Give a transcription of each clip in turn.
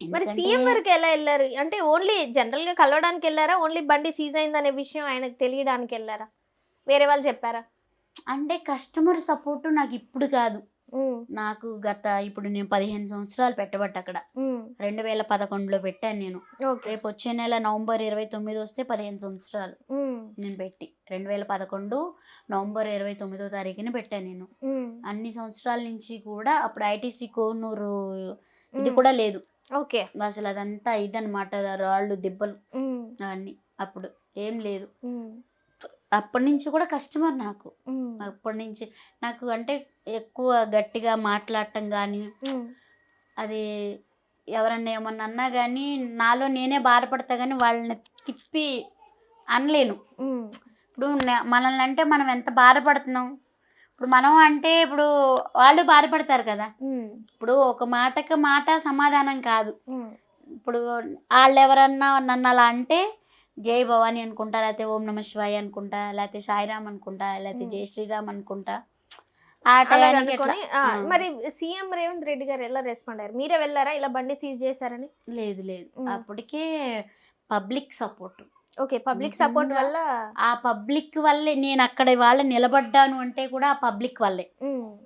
మరి సీఎం వరకు ఎలా వెళ్ళారు? అంటే ఓన్లీ జనరల్గా కలవడానికి వెళ్ళారా? ఓన్లీ బండి సీజ్ అయిందనే విషయం ఆయనకు తెలియడానికి వెళ్ళారా? వేరే వాళ్ళు చెప్పారా? అంటే కస్టమర్ సపోర్ట్ నాకు ఇప్పుడు కాదు. నాకు గత ఇప్పుడు నేను పదిహేను సంవత్సరాలు పెట్టబట్టి అక్కడ. రెండు వేల పదకొండులో పెట్టాను నేను. రేపు వచ్చే నెల నవంబర్ ఇరవై తొమ్మిది వస్తే పదిహేను సంవత్సరాలు నేను పెట్టి. రెండు వేల పదకొండు నవంబర్ ఇరవై తొమ్మిదో తారీఖున పెట్టాను నేను. అన్ని సంవత్సరాల నుంచి కూడా అప్పుడు ఐటీసీ కోనూరు ఇది కూడా లేదు. ఓకే. అసలు అదంతా ఇదనమాట రాళ్ళు దెబ్బలు అవన్నీ. అప్పుడు ఏం లేదు. అప్పటి నుంచి కూడా కస్టమర్ నాకు. అప్పటి నుంచి నాకు అంటే ఎక్కువ గట్టిగా మాట్లాడటం కానీ అది ఎవరన్నా ఏమన్నా అన్నా కానీ నాలో నేనే బాధపడతా కానీ వాళ్ళని తిప్పి అనలేను. ఇప్పుడు మనల్ని అంటే మనం ఎంత బాధపడుతున్నాం? ఇప్పుడు మనం అంటే ఇప్పుడు వాళ్ళు బాధపడతారు కదా. ఇప్పుడు ఒక మాటకి మాట సమాధానం కాదు. ఇప్పుడు వాళ్ళు ఎవరన్నా నన్ను అలా అంటే జై భవాని అనుకుంటా లేకపోతే ఓం నమ శివాయ అనుకుంటా లేకపోతే సాయిరామ్ అనుకుంటా లేకపోతే. జై శ్రీరామ్ అనుకుంటా. మరి సీఎం రేవంత్ రెడ్డి గారు ఎలా రెస్పాండ్ అయ్యారు? మీరే వెళ్ళారా? ఇలా బండి సీజ్ చేశారని? లేదు లేదు. అప్పటికే public support. Okay public support వల్ల ఆ పబ్లిక్ వల్లే నేను అక్కడ వాళ్ళ నిలబడ్డాను అంటే కూడా ఆ పబ్లిక్ వల్లే.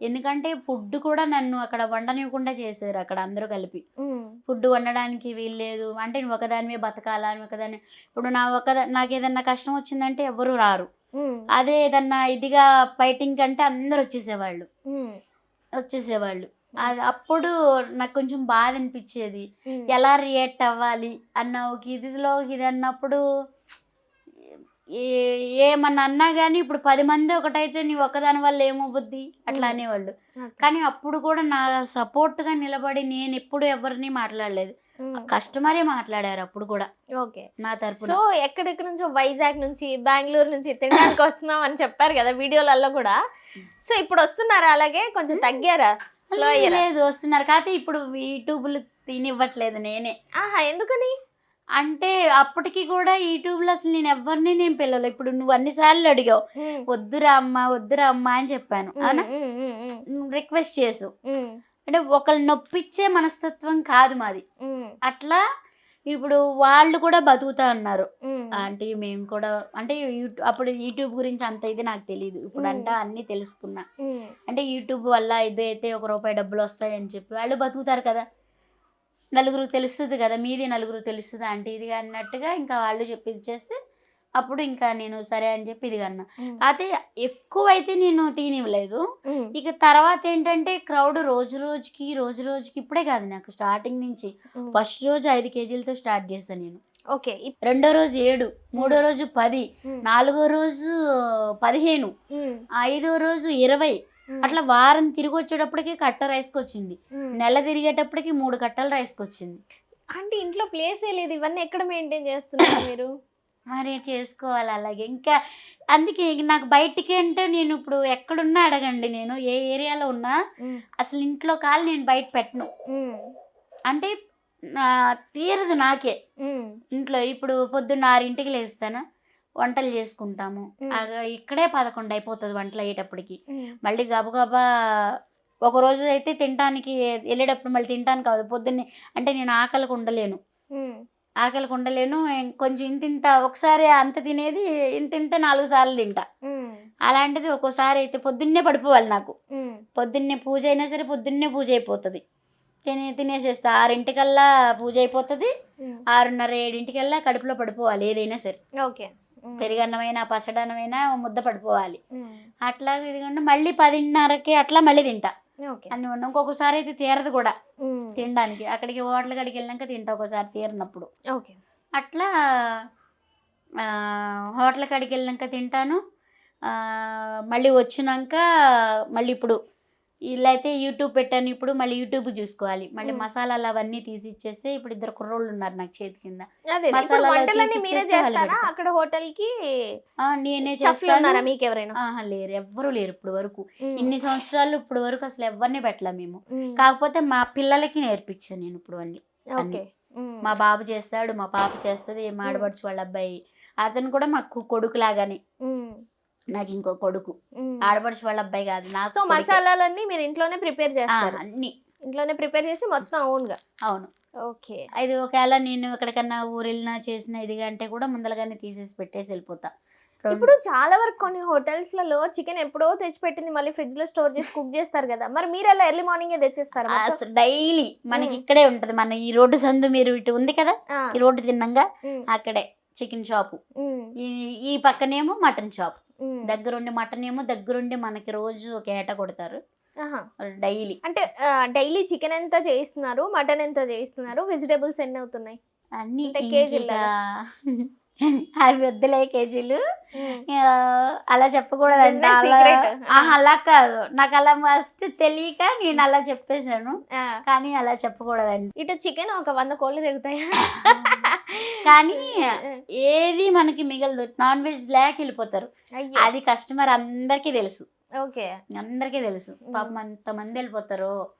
ఎందుకంటే ఫుడ్ కూడా నన్ను అక్కడ వండనివ్వకుండా చేశారు అక్కడ అందరూ కలిపి. ఫుడ్ వండడానికి వీల్లేదు అంటే నువ్వు ఒకదానివే బతకాలా ఒకదాని ఇప్పుడు నా ఒకదా నాకు ఏదన్నా కష్టం వచ్చిందంటే ఎవరు రారు. అదే ఏదన్నా ఇదిగా ఫైటింగ్ కంటే అందరు వచ్చేసేవాళ్ళు. వచ్చేసేవాళ్ళు. అది అప్పుడు నాకు కొంచెం బాధ అనిపించేది. ఎలా రియాక్ట్ అవ్వాలి అన్న ఒక ఇదిలో ఇది అన్నప్పుడు ఏమన్నా అన్నా కానీ ఇప్పుడు పది మంది ఒకటైతే నీ ఒక్కదాని వల్ల ఏమవుద్ది అట్లా. అనేవాళ్ళు. కానీ అప్పుడు కూడా నా సపోర్ట్గా నిలబడి నేను ఎప్పుడు ఎవరిని మాట్లాడలేదు. కస్టమరే మాట్లాడారు అప్పుడు కూడా. ఓకే. నా తరపున. సో ఎక్కడెక్కడ నుంచో వైజాగ్ నుంచి బెంగళూరు నుంచి తినడానికి వస్తున్నాం అని చెప్పారు కదా వీడియోలలో కూడా. సో ఇప్పుడు వస్తున్నారా అలాగే? కొంచెం తగ్గారా? స్లో లేదు వస్తున్నారు. కాకపోతే ఇప్పుడు యూట్యూబ్లు తినివ్వట్లేదు నేనే. ఆహా ఎందుకని? అంటే అప్పటికి కూడా యూట్యూబ్లో అసలు నేను ఎవరిని నేను పిల్లలు ఇప్పుడు నువ్వు అన్నిసార్లు అడిగావు ఉమ్, వద్దురా అమ్మ వద్దురా అమ్మ అని చెప్పాను. అవునా? రిక్వెస్ట్ చేసు. అంటే ఒకళ్ళు నొప్పిచ్చే మనస్తత్వం కాదు మాది. అట్లా ఇప్పుడు వాళ్ళు కూడా బతుకుతా ఉన్నారు ఆంటీ మేము కూడా అంటే యూట్యూబ్ అప్పుడు యూట్యూబ్ గురించి అంత ఇది నాకు తెలియదు ఇప్పుడు. అంటే అన్నీ తెలుసుకున్నా. అంటే యూట్యూబ్ వల్ల ఇదైతే ఒక రూపాయి డబ్బులు వస్తాయని చెప్పి వాళ్ళు బతుకుతారు కదా. నలుగురు తెలుస్తుంది కదా మీది నలుగురు తెలుస్తుంది అంటే ఇది అన్నట్టుగా ఇంకా వాళ్ళు చెప్పి చేస్తే అప్పుడు ఇంకా నేను సరే అని చెప్పి ఇది అన్నా. ఉమ్, అయితే ఎక్కువైతే నేను తీనివ్వలేదు ఇక తర్వాత ఏంటంటే క్రౌడ్ రోజు రోజుకి రోజు రోజుకి ఇప్పుడే కాదు నాకు స్టార్టింగ్ నుంచి. ఫస్ట్ రోజు ఐదు కేజీలతో స్టార్ట్ చేస్తాను నేను. ఓకే. రెండో రోజు ఏడు మూడో రోజు పది నాలుగో రోజు పదిహేను ఐదో రోజు ఇరవై అట్లా వారం తిరిగి వచ్చేటప్పటికి కట్ట రైస్కి వచ్చింది. నెల తిరిగేటప్పటికి మూడు కట్టల రైస్కి వచ్చింది అంటే ఇంట్లో ప్లేసే లేదు. ఇవన్నీ ఎక్కడ మెయింటైన్ చేస్తున్నారు మీరు? మరి చేసుకోవాలి అలాగే. ఇంకా అందుకే నాకు బయటికి అంటే నేను ఇప్పుడు ఎక్కడున్నా అడగండి. నేను ఏ ఏరియాలో ఉన్నా అసలు ఇంట్లో కాలు నేను బయట పెట్టను. అంటే తీరదు నాకే. ఇంట్లో ఇప్పుడు పొద్దున్న ఆరింటికి లేస్తాను? వంటలు చేసుకుంటాము. ఇక్కడే పదకొండు అయిపోతుంది వంటలు అయ్యేటప్పటికి. మళ్ళీ గబగబా ఒక రోజు అయితే తినడానికి వెళ్ళేటప్పుడు మళ్ళీ తినడానికి కాదు పొద్దున్నే అంటే నేను ఆకలికి ఉండలేను. ఆకలికి ఉండలేను కొంచెం ఇంత ఇంత ఒకసారి అంత తినేది ఇంత ఇంత నాలుగు సార్లు తింటా. అలాంటిది ఒక్కోసారి అయితే పొద్దున్నే పడిపోవాలి నాకు. పొద్దున్నే పూజ అయినా సరే పొద్దున్నే పూజ అయిపోతుంది. తినే తినేసేస్తా. ఆరింటికల్లా పూజ అయిపోతుంది. ఆరున్నర ఏడింటికల్లా కడుపులో పడిపోవాలి ఏదైనా సరే. ఓకే. పెరుగన్నమైనా పసడన్నమైనా ముద్ద పడిపోవాలి. అట్లా ఇదిగోండి మళ్ళీ పదిన్నరకి అట్లా మళ్ళీ తింటా. అన్ని ఉన్న ఇంకొకసారి అయితే తీరదు కూడా తినడానికి. అక్కడికి హోటల్ కాడికి వెళ్ళాక తింటా ఒకసారి తీరినప్పుడు. ఓకే. అట్లా హోటల్ కాడికి వెళ్ళాక తింటాను. మళ్ళీ వచ్చినాక మళ్ళీ ఇప్పుడు వీళ్ళైతే యూట్యూబ్ పెట్టాను ఇప్పుడు మళ్ళీ యూట్యూబ్ చూసుకోవాలి. మళ్ళీ. మసాలాలు అవన్నీ తీసి ఇచ్చేస్తే ఇప్పుడు ఇద్దరు కుర్రోళ్ళు ఉన్నారు నాకు చేతి కింద. మసాలాలు. అక్కడ హోటల్కి నేనే చేస్తాను. మీకు ఎవరైనా ఆహా లేరు. ఎవ్వరు లేరు ఇప్పుడు వరకు. ఇన్ని సంవత్సరాలు ఇప్పుడు వరకు అసలు ఎవరిని పెట్టలే మేము. కాకపోతే మా పిల్లలకి నేర్పించాను నేను ఇప్పుడు అన్ని ఓకే. మా బాబు చేస్తాడు మా పాప చేస్తుంది మా ఆడపడుచు వాళ్ళ అబ్బాయి. అతను కూడా మాకు కొడుకు లాగానే నాకు ఇంకో కొడుకు. ఆడపడుచు వాళ్ళ అబ్బాయి కాదు నాకు సో. మసాలాలన్నీ మీరు ఇంట్లోనే ప్రిపేర్ చేస్తారు? అన్ని. ఇంట్లోనే ప్రిపేర్ చేసి మొత్తం ఓన్గా అవును. ఓకే. ఇది ఒకవేళ నేను ఎక్కడికన్నా ఊరు వెళ్ళినా చేసిన ఇదిగా అంటే కూడా ముందరగానే తీసేసి పెట్టేసి వెళ్ళిపోతా. ఇప్పుడు చాలా వరకు కొన్ని హోటల్స్లలో చికెన్ ఎప్పుడో తెచ్చిపెట్టింది మళ్ళీ ఫ్రిడ్జ్లో స్టోర్ చేసి కుక్ చేస్తారు కదా. మరి మీరు ఎలా ఎర్లీ మార్నింగ్ తెచ్చేస్తారు డైలీ మనకి. ఇక్కడే ఉంటది. మన ఈ రోడ్డు సందు మీరు ఇటు ఉంది కదా ఈ రోడ్డు తిన్నంగా మ్మ్. అక్కడే చికెన్ షాపు. ఈ ఈ పక్కనేమో మటన్ షాప్. దగ్గరుండి మటన్ ఏమో దగ్గరుండి మనకి రోజు ఒక ఏట కొడతారు. డైలీ. అంటే డైలీ చికెన్ ఎంత చేయిస్తున్నారు? మటన్ ఎంత చేయిస్తున్నారు? వెజిటేబుల్స్ ఎన్ని అవుతున్నాయి? అన్ని కేజీలు అవి వద్దులే కేజీలు. అలా చెప్పకూడదు అంట Business అలా కాదు. నాకు అలా ఫస్ట్ తెలియక నేను అలా చెప్పేశాను. కానీ అలా చెప్పకూడదండి ఇటు చికెన్ ఒక వంద కోళ్ళు దిగుతాయి కానీ ఏది మనకి మిగలదు. నాన్ వెజ్ లేక వెళ్ళిపోతారు. అది కస్టమర్ అందరికీ తెలుసు. ఓకే. అందరికీ తెలుసు. పాపం అంతమంది వెళ్ళిపోతారు.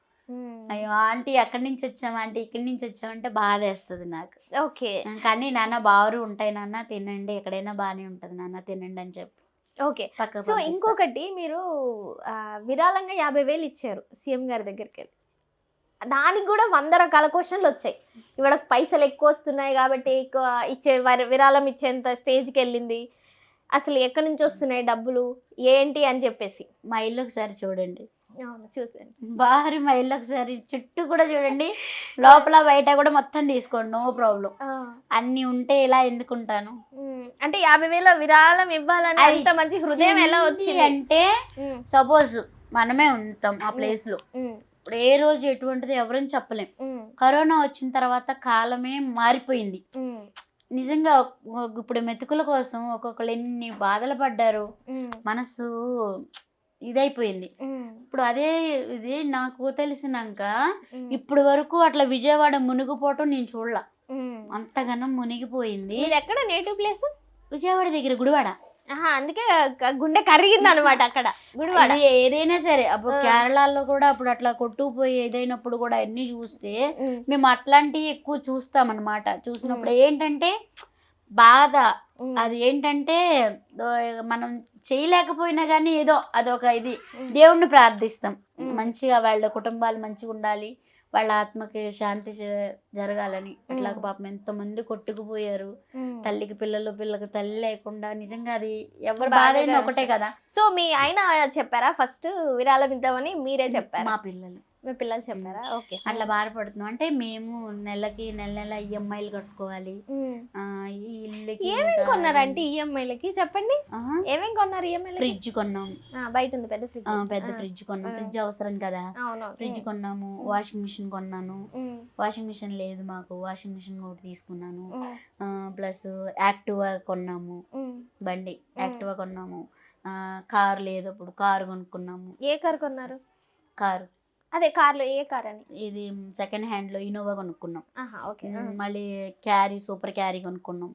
అయ్యో! ఆంటీ ఎక్కడి నుంచి వచ్చాం ఆంటీ ఇక్కడి నుంచి వచ్చామంటే బాధ వేస్తుంది నాకు. ఓకే. కానీ నాన్న బారు ఉంటాయి నాన్న తినండి. ఎక్కడైనా బాగానే ఉంటుంది నాన్న తినండి అని చెప్పి. ఓకే. సో ఇంకొకటి మీరు విరాళంగా యాభై వేలు ఇచ్చారు సీఎం గారి దగ్గరికి వెళ్ళి దానికి కూడా వంద రకాల క్వశ్చన్లు వచ్చాయి. ఇవాళ పైసలు ఎక్కువ వస్తున్నాయి కాబట్టి ఎక్కువ ఇచ్చే వర- విరాళం ఇచ్చేంత స్టేజ్కి వెళ్ళింది అసలు ఎక్కడి నుంచి వస్తున్నాయి డబ్బులు? ఏంటి అని చెప్పేసి. మా ఇల్లు ఒకసారి చూడండి. అవును చూసాను బాహరి మా ఇల్లు ఒకసారి చుట్టూ కూడా చూడండి లోపల బయట కూడా మొత్తం తీసుకోండి నో ప్రాబ్లం అన్ని ఉంటే ఇలా ఎందుకుంటాను? అంటే యాభై వేల విరాళం ఇవ్వాలని అంత మంచి హృదయం ఎలా వచ్చింది? అంటే సపోజ్ మనమే ఉంటాం ఆ ప్లేస్లో. ఇప్పుడు ఏ రోజు ఎటువంటిది ఎవరని చెప్పలేం. కరోనా వచ్చిన తర్వాత కాలమే మారిపోయింది. నిజంగా ఇప్పుడు మెతుకుల కోసం ఒక్కొక్కరు ఎన్ని బాధలు పడ్డారు. మనసు ఇదైపోయింది. ఇప్పుడు అదే ఇది నాకు తెలిసినాక ఇప్పుడు వరకు అట్లా విజయవాడ మునిగిపోవటం నేను చూడలా. అంతగానం మునిగిపోయింది. ఎక్కడ? Native place? విజయవాడ దగ్గర గుడివాడ. అందుకే గుండె కరిగింది అనమాట అక్కడ. గుడివాడ. ఏదైనా సరే అప్పుడు. కేరళలో కూడా అప్పుడు అట్లా కొట్టుకుపోయి ఏదైనప్పుడు కూడా అన్ని చూస్తే మేము అట్లాంటివి ఎక్కువ చూస్తాం అనమాట చూసినప్పుడు ఏంటంటే బాధ. అది ఏంటంటే మనం చేయలేకపోయినా కానీ ఏదో అదొక ఇది. దేవుణ్ణి ప్రార్థిస్తాం. మంచిగా వాళ్ళ కుటుంబాలు మంచిగా ఉండాలి. వాళ్ళ ఆత్మకి శాంతి జరగాలని. ఉమ్. పాపం ఎంతో మంది కొట్టుకుపోయారు. తల్లికి పిల్లలు పిల్లకి తల్లి లేకుండా నిజంగా అది ఎవరి బాధగా బాధ అయినా ఒకటే కదా. సో మీ ఆయన చెప్పారా? ఫస్ట్ విరాళం ఇద్దామని మీరే చెప్పారా? మా పిల్లలు. మీ పిల్లలు చెప్పారా? ఓకే. అట్లా బాధపడుతున్నాం అంటే మేము నెలకి నెల నెల ఈఎంఐలు కట్టుకోవాలి. ఈ ఇల్లుకి ఏమేం ఇంకా- కొన్నారంటే ఈఎంఐలకి? చెప్పండి. ఆహా, ఏమేం కొన్నారు ఈఎంఐ ఫ్రిడ్జ్ కొన్నాం. బయట ఉంది పెద్ద ఫ్రిడ్జ్. పెద్ద ఫ్రిడ్జ్ కొన్నాం. ఫ్రిడ్జ్ అవసరం కదా. ఫ్రిడ్జ్ కొన్నాము. వాషింగ్ మిషన్ కొన్నాను. వాషింగ్ మిషన్ లేదు మాకు. వాషింగ్ మిషన్ ఒకటి తీసుకున్నాను. ప్లస్ యాక్టివా కొన్నాము. బండి యాక్టివా కొన్నాము. కార్ లేదు అప్పుడు. కారు కొనుక్కున్నాము. ఏ కార్ కొన్నారు? కారు. అదే కార్లో ఏ కార్ అని? ఇది సెకండ్ హ్యాండ్లో ఇన్నోవా కొనుక్కున్నాం. ఓకే. మళ్ళీ క్యారీ సూపర్ క్యారీ కొనుక్కున్నాం.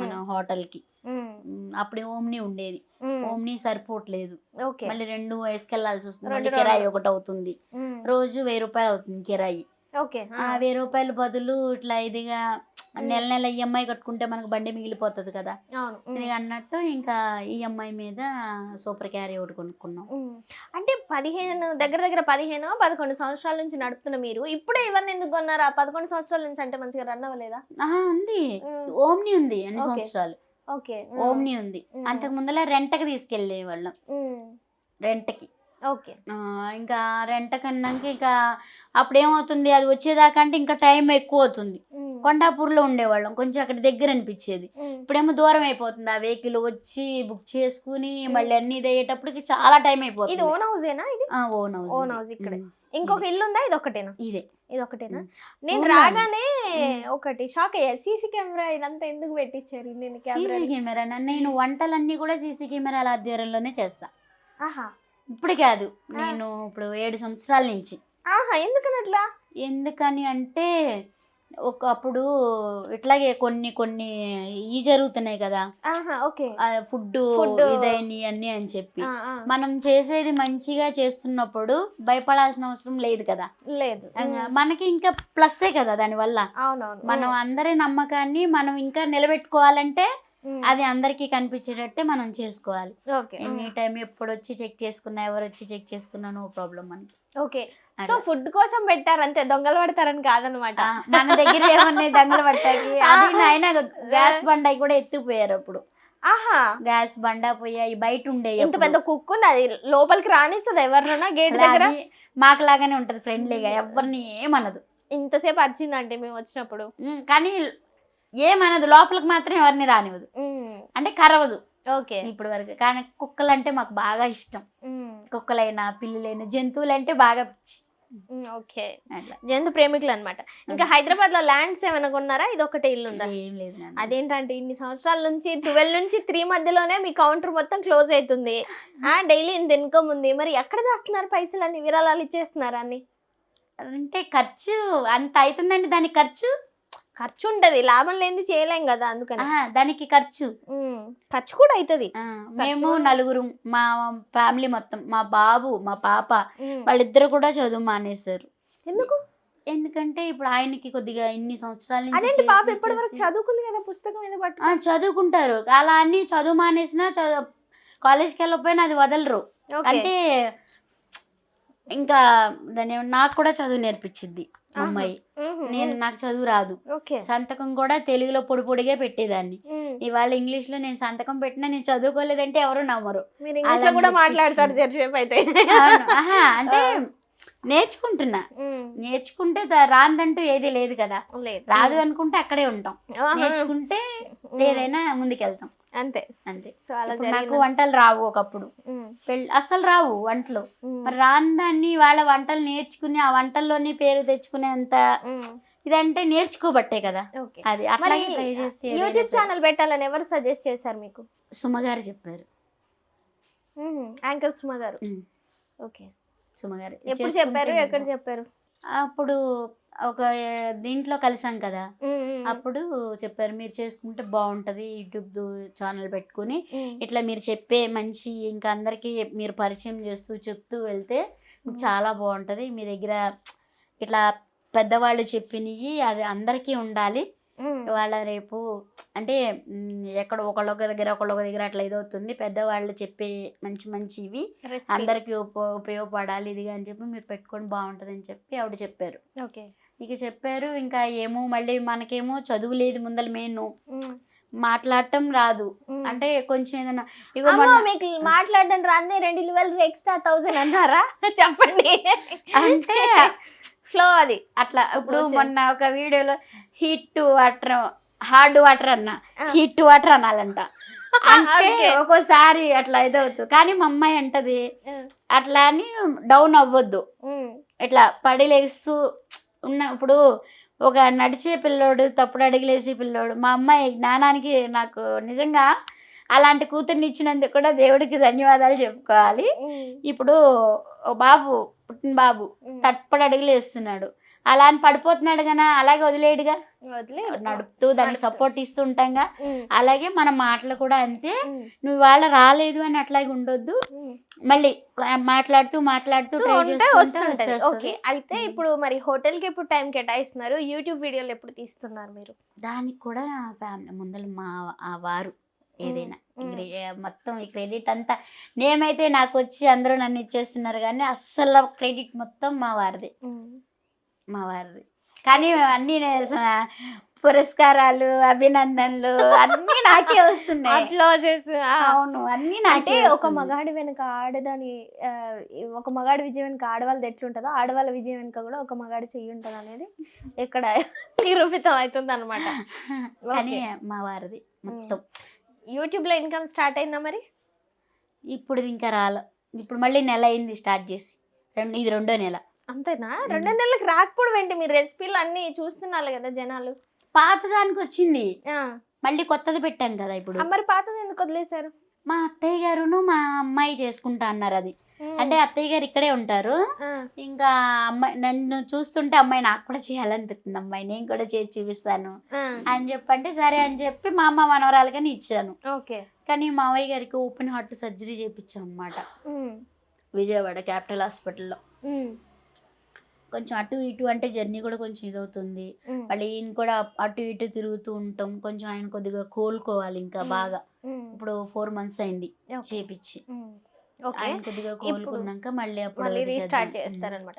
మన హోటల్కి అప్పుడే ఓమ్ని ఉండేది. ఓమ్ని సరిపోవట్లేదు. మళ్ళీ రెండు వేసుకెళ్ళాల్సి వస్తుంది. మళ్ళీ కిరాయి. ఒకటి అవుతుంది రోజు వెయ్యి రూపాయలు అవుతుంది కిరాయి వెయ్యి రూపాయల బదులు ఇట్లా ఇదిగా నెల నెల ఈఎంఐ కట్టుకుంటే మనకు బండి మిగిలిపోతుంది కదా. అన్నట్టు ఇంకా ఈఎంఐ మీద సూపర్ క్యారీ ఒకటి కొనుక్కున్నాం. అంటే పదిహేను దగ్గర దగ్గర పదిహేను పదకొండు సంవత్సరాల నుంచి నడుపుతున్న మీరు ఇప్పుడే ఇవన్నీ ఎందుకు కొన్నారు? ఆ పదకొండు సంవత్సరాల నుంచి అంటే మంచిగా రన్ అవ్వలేదా? ఉంది. ఓమ్ని ఉంది అన్ని ఓకే. సంవత్సరాలు. ఓకే. ఓమ్ని ఉంది. అంతకు ముందర రెంట్కి తీసుకెళ్ళే వాళ్ళం రెంట్కి. ఓకే. ఇంకా రెంట్ కన్నాక ఇంకా అప్పుడు ఏమవుతుంది అది వచ్చేదాకా అంటే ఇంకా టైం ఎక్కువ అవుతుంది. కొండాపూర్లో ఉండేవాళ్ళం. కొంచెం అక్కడ దగ్గర అనిపించేది. ఇప్పుడేమో దూరం అయిపోతుంది. ఆ వెహికల్ వచ్చి బుక్ చేసుకుని మళ్ళీ అన్ని ఇది అయ్యేటప్పటికి చాలా టైం ఇది అయిపోతుంది ఓన్ హౌసేనా ఇది? ఓన్ హౌస్ ఓన్ హౌస్ ఇక్కడే. ఇంకొక ఇల్లు ఉందా? ఇది ఒకటేనా? ఇదే. ఇది ఒకటేనా. నేను రాగానే. ఒకటి షాక్ అయ్యా. సీసీ కెమెరా ఇదంతా ఎందుకు పెట్టించారు నేను కెమెరా సీసీ కెమెరా నేను వంటలన్నీ కూడా సీసీ కెమెరాల ఆధ్వర్యంలోనే చేస్తా. ఆహా. ఇప్పుడు కాదు. నేను ఇప్పుడు ఏడు సంవత్సరాల నుంచి. ఆహా ఎందుకని అట్లా? ఎందుకని అంటే ఒకప్పుడు ఇట్లాగే కొన్ని కొన్ని ఈ జరుగుతున్నాయి కదా. ఓకే. ఫుడ్. ఇదైని అన్ని అని చెప్పి. మనం చేసేది మంచిగా చేస్తున్నప్పుడు భయపడాల్సిన అవసరం లేదు కదా. లేదు. మనకి ఇంకా ప్లస్సే కదా దానివల్ల మనం అందరి నమ్మకాన్ని మనం ఇంకా నిలబెట్టుకోవాలంటే. అది అందరికీ కనిపించేటట్టే మనం చేసుకోవాలి. ఎనీ టైం ఎప్పుడు వచ్చి చెక్ చేసుకున్నా ఎవరు వచ్చి చెక్ చేసుకున్నా నో ప్రాబ్లం మనకి. ఓకే. సో ఫుడ్ కోసం పెట్టారు అంతే. దొంగలు పడతారని కాదనమాట. మన దగ్గర ఏమన్నాయి దంగలు పట్టాకి అది నాయన గ్యాస్ బండ కూడా ఎత్తుకుపోయారు అప్పుడు. ఆహా. గ్యాస్ బండ పోయాయి బయట ఉండే ఇంత పెద్ద కుక్ ఉంది అది లోపలికి రానిస్తుంది ఎవరినైనా గేట్ దగ్గర? మాకు లాగానే ఉంటది ఫ్రెండ్లీగా ఎవరిని ఏమనదు. ఇంతసేపు వచ్చిందంటే మేము వచ్చినప్పుడు. కానీ ఏమనదు లోపలికి మాత్రం ఎవరిని రానివ్వదు. అంటే కరవదు. ఓకే. ఇప్పటి వరకు కానీ కుక్కలు అంటే మాకు బాగా ఇష్టం. కుక్కలైనా పిల్లులైనా జంతువులు అంటే బాగా పిచ్చి. ఓకే. జంతు ప్రేమికులు అనమాట ఇంకా హైదరాబాద్లో ల్యాండ్స్ ఏమైనా కొన్నారా? ఇది ఒకటే ఇల్లు ఉందా? ఏం లేదు. అదేంటంటే ఇన్ని సంవత్సరాల నుంచి ట్వెల్వ్ నుంచి త్రీ మధ్యలోనే మీ కౌంటర్ మొత్తం క్లోజ్ అవుతుంది. ఆ డైలీ ఇంత ఇన్కమ్ ఉంది. మరి ఎక్కడ చేస్తున్నారు పైసలు అన్ని విరాళాలు ఇచ్చేస్తున్నారు అన్ని? అంటే ఖర్చు అంత అవుతుందండి దానికి ఖర్చు ఖర్చు ఉంటది లాభం లేనిది చేయలేం కదా అందుకని. దానికి ఖర్చు. ఖర్చు కూడా అవుతుంది మేము నలుగురు మా ఫ్యామిలీ మొత్తం మా బాబు మా పాప వాళ్ళిద్దరు కూడా చదువు మానేశారు. ఎందుకు? ఎందుకంటే ఇప్పుడు ఆయనకి కొద్దిగా ఇన్ని సంవత్సరాల నుంచి పాప ఇప్పటి వరకు చదువుకుంది కదా పుస్తకం పట్టు చదువుకుంటారు. అలా అని చదువు మానేసినా చదువు కాలేజ్కి వెళ్ళకపోయినా అది వదలరు. అంటే ఇంకా దాని నాకు కూడా చదువు నేర్పించింది. అమ్మాయి. నేను నాకు చదువు రాదు. సంతకం కూడా తెలుగులో పొడి పొడిగా పెట్టేదాన్ని. ఇవాళ ఇంగ్లీష్లో నేను సంతకం పెట్టినా నేను చదువుకోలేదంటే ఎవరు నమ్మరు. కూడా. మాట్లాడతారు అయితే. అంటే నేర్చుకుంటున్నా. నేర్చుకుంటే రాందంటూ ఏది లేదు కదా. రాదు అనుకుంటే అక్కడే ఉంటాం. నేర్చుకుంటే ఏదైనా ముందుకెళ్తాం. అంతే. అంతే. సో అలా నాకు వంటలు రావు ఒకప్పుడు. పెళ్ళి అస్సలు రావు వంటలు. మరి రాని దాన్ని వాళ్ళ వంటలు నేర్చుకుని ఆ వంటల్లోని పేరు తెచ్చుకునేంత ఇదంటే నేర్చుకోబట్టే కదా. అది మరి అట్లాగే ట్రై చేసి ఏదైనా యూట్యూబ్. ఛానల్ పెట్టాలని ఎవరు సజెస్ట్ చేశారు మీకు? సుమగారు చెప్పారు. యాంకర్ సుమ గారు. ఓకే. సుమగారు ఎప్పుడు చెప్పారు? ఎక్కడ చెప్పారు? అప్పుడు ఒక దీంట్లో కలిసాం కదా. అప్పుడు చెప్పారు మీరు చేసుకుంటే బాగుంటది యూట్యూబ్ ఛానల్ పెట్టుకుని. ఇట్లా మీరు చెప్పే మంచి ఇంకా అందరికీ మీరు పరిచయం చేస్తూ చెప్తూ వెళ్తే చాలా బాగుంటది. మీ దగ్గర ఇట్లా పెద్దవాళ్ళు చెప్పినవి అది అందరికీ ఉండాలి. ఇవాళ రేపు అంటే ఎక్కడ ఒకళ్ళొక దగ్గర ఒకళ్ళొక దగ్గర అట్లా ఇదవుతుంది. పెద్దవాళ్ళు చెప్పే మంచి మంచివి. అందరికీ ఉప ఉపయోగపడాలి. ఇదిగా అని చెప్పి మీరు పెట్టుకొని బాగుంటుంది అని చెప్పి ఆవిడ చెప్పారు. ఓకే. ఇక చెప్పారు ఇంకా ఏమో మళ్ళీ మనకేమో చదువు లేదు ముందల మెయిన్ మాట్లాడటం రాదు. అంటే కొంచెం ఏదైనా మొన్న మీకు మాట్లాడడం రాందే రెండు ట్వెల్వ్ ఎక్స్ట్రా థౌసండ్ అన్నారా? చెప్పండి. అంటే ఫ్లో అది. అట్లా ఇప్పుడు. మొన్న ఒక వీడియోలో హీట్ వాటర్ హార్డ్ వాటర్ అన్న. Heat water అనాలంట. అంటే. ఒక్కోసారి అట్లా ఇదవుతుంది. కానీ మా అమ్మాయి అంటది అట్లా అని డౌన్ అవ్వద్దు. ఇట్లా పడి లేస్తూ ఉన్న ఇప్పుడు ఒక నడిచే పిల్లోడు తప్పుడు అడిగిలేసే పిల్లోడు మా అమ్మాయి జ్ఞానానికి నాకు నిజంగా అలాంటి కూతుర్ని ఇచ్చినందుకు కూడా దేవుడికి ధన్యవాదాలు చెప్పుకోవాలి. ఇప్పుడు బాబు పుట్టిన బాబు. తప్పడు అడుగులు వేస్తున్నాడు అలా అని పడిపోతున్నాడు కదా అలాగే వదిలేడుగా. వదిలే నడుపుతూ దానికి. సపోర్ట్ ఇస్తూ ఉంటాంగా అలాగే మన మాటలు కూడా అంతే. నువ్వు వాళ్ళ రాలేదు అని అట్లాగే ఉండొద్దు. మళ్ళీ మాట్లాడుతూ మాట్లాడుతూ. ఓకే. అయితే ఇప్పుడు మరి హోటల్కి ఎప్పుడు టైం కేటాయిస్తున్నారు? యూట్యూబ్ వీడియోలు ఎప్పుడు తీస్తున్నారు మీరు? దానికి కూడా నా ఫ్యామిలీ ముందర మా ఆ వారు ఏదైనా మొత్తం ఈ క్రెడిట్ అంతా నేమైతే నాకు వచ్చి అందరూ నన్ను ఇచ్చేస్తున్నారు కానీ అస్సలు క్రెడిట్ మొత్తం మా వారిది. మా వారిది. కానీ అన్ని పురస్కారాలు అభినందనలు అన్ని నాకే వస్తున్నాయి. అవును అన్ని నాకే ఒక. మగాడి వెనుక ఆడదాని ఒక మగాడి విజయం వెనుక ఆడవాళ్ళది ఎట్లుంటుందో ఆడవాళ్ళ విజయం వెనుక కూడా ఒక మగాడి చెయ్యి ఉంటుంది అనేది ఇక్కడ నిరూపితం అవుతుంది అనమాట కానీ. మా వారిది మొత్తం. యూట్యూబ్లో ఇన్కమ్ స్టార్ట్ అయిందా మరి? ఇప్పుడు ఇంకా రాల. ఇప్పుడు మళ్ళీ నెల అయింది స్టార్ట్ చేసి. రెండు ఇది రెండో నెల. అంతేనా? రెండో నెలలకు రాకపోవడం ఏంటి? మీరు రెసిపీలు అన్ని చూస్తున్నారు కదా జనాలు. పాత దానికి వచ్చింది మళ్ళీ కొత్తది పెట్టాం కదా ఇప్పుడు. మరి పాతది ఎందుకు వదిలేశారు? మా అత్తయ్య గారును మా అమ్మాయి చేసుకుంటా అన్నారు అది. అంటే అత్తయ్య గారు ఇక్కడే ఉంటారు. ఇంకా అమ్మాయి నన్ను చూస్తుంటే అమ్మాయి నాకు కూడా చేయాలనిపిస్తుంది. అమ్మాయి నేను కూడా చేసి చూపిస్తాను అని చెప్పంటే సరే అని చెప్పి మా అమ్మ మనవరాలుగానే ఇచ్చాను. ఓకే. కానీ మావయ్య గారికి ఓపెన్ హార్ట్ సర్జరీ చేయించాం అనమాట విజయవాడ క్యాపిటల్ హాస్పిటల్లో. కొంచెం అటు ఇటు అంటే జర్నీ కూడా కొంచెం ఇదవుతుంది. మళ్ళీ ఈయన కూడా అటు ఇటు తిరుగుతూ ఉంటాం. కొంచెం ఆయన కొద్దిగా కోలుకోవాలి ఇంకా. బాగా. ఇప్పుడు ఫోర్ మంత్స్ అయింది. చేపించి ఆయన కొద్దిగా కోలుకున్నాక మళ్ళీ అప్పుడు రీస్టార్ట్. చేస్తారనమాట.